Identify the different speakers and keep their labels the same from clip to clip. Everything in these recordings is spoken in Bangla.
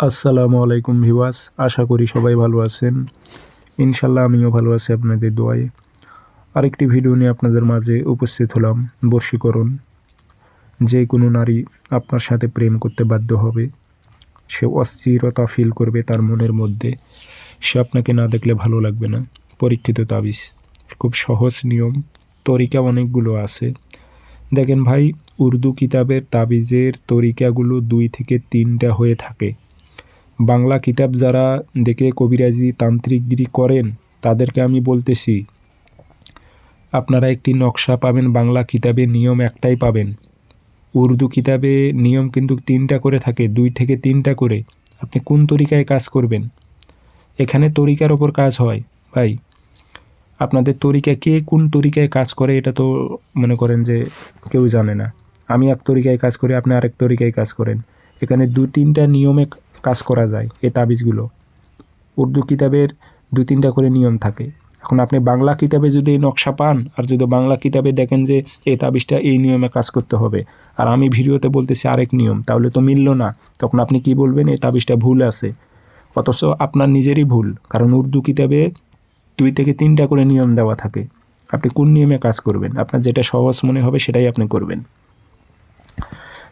Speaker 1: আসসালামু আলাইকুম ভিওয়াস আশা করি সবাই ভালো আছেন। ইনশাল্লাহ আমিও ভালো আছি আপনাদের দোয়ায়। আরেকটি ভিডিও নিয়ে আপনাদের মাঝে উপস্থিত হলাম, বর্ষীকরণ। যে কোনো নারী আপনার সাথে প্রেম করতে বাধ্য হবে। সে অস্থিরতা ফিল করবে তার মনের মধ্যে। সে আপনাকে না দেখলে ভালো লাগবে না। পরীক্ষিত তাবিজ। খুব সহজ নিয়ম, তরিকা অনেকগুলো আছে। দেখেন ভাই, উর্দু কিতাবের তাবিজের তরিকাগুলো দুই থেকে তিনটা হয়ে থাকে। বাংলা কিতাব যারা দেখে কবিরাজি তান্ত্রিকগিরি করেন, তাদেরকে আমি বলতেছি, আপনারা একটি নকশা পাবেন, বাংলা কিতাবে নিয়ম একটাই পাবেন। উর্দু কিতাবে নিয়ম কিন্তু তিনটা করে থাকে, দুই থেকে তিনটা করে। আপনি কোন তরিকায় কাজ করবেন? এখানে তরিকার ওপর কাজ হয়, ভাই। আপনাদের তরিকা কে কোন তরিকায় কাজ করে, এটা তো মনে করেন যে কেউ জানে না। আমি এক তরিকায় কাজ করি, আপনি আরেক তরিকায় কাজ করেন। এখানে দু তিনটা নিয়মে কাজ করা যায় এই তাবিজগুলো। উর্দু কিতাবের দু তিনটা করে নিয়ম থাকে। এখন আপনি বাংলা কিতাবে যদি এই নকশা পান, আর যদি বাংলা কিতাবে দেখেন যে এই তাবিজটা এই নিয়মে কাজ করতে হবে, আর আমি ভিডিওতে বলতেছি আরেক নিয়ম, তাহলে তো মিলল না। তখন আপনি কি বলবেন এই তাবিজটা ভুল আছে? অথচ আপনার নিজেরই ভুল, কারণ উর্দু কিতাবে দুই থেকে তিনটা করে নিয়ম দেওয়া থাকে। আপনি কোন নিয়মে কাজ করবেন? আপনার যেটা সহজ মনে হবে সেটাই আপনি করবেন।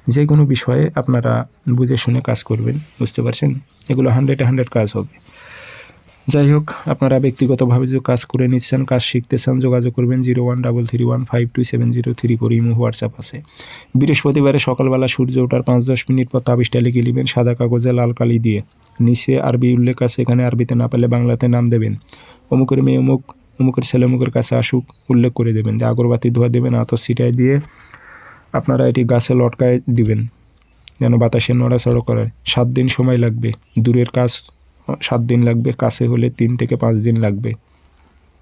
Speaker 1: যে কোনো বিষয়ে আপনারা বুঝে শুনে কাজ করবেন, বুঝতে পারছেন? এগুলো হান্ড্রেডে হান্ড্রেড কাজ হবে। যাই হোক, আপনারা ব্যক্তিগতভাবে যদি কাজ করে নিচ্ছেন, কাজ শিখতে চান যোগাযোগ করবেন zero one double three one five two seven zero three four Imo, WhatsApp আছে। বৃহস্পতিবারে সকালবেলা সূর্য ওঠার পাঁচ দশ মিনিট পর তাবিজটা লিখে নেবেন, সাদা কাগজে লাল কালি দিয়ে। নিচে আরবি উল্লেখ আছে, এখানে আরবিতে না পেলে বাংলাতে নাম দেবেন। অমুকের মেয়ে অমুক, অমুকের ছেলে অমুকের কাছে আসুক, উল্লেখ করে দেবেন। যে আগরবাতি ধোয়া দেবেন, আতর ছিটায় দিয়ে আপনারা এটি গাছে লটকায় দিবেন, যেন বাতাসে নড়াচড়া করে সাত দিন সময় লাগবে। দূরের কাজ, সাত দিন লাগবে, কাছে হলে তিন থেকে পাঁচ দিন লাগবে।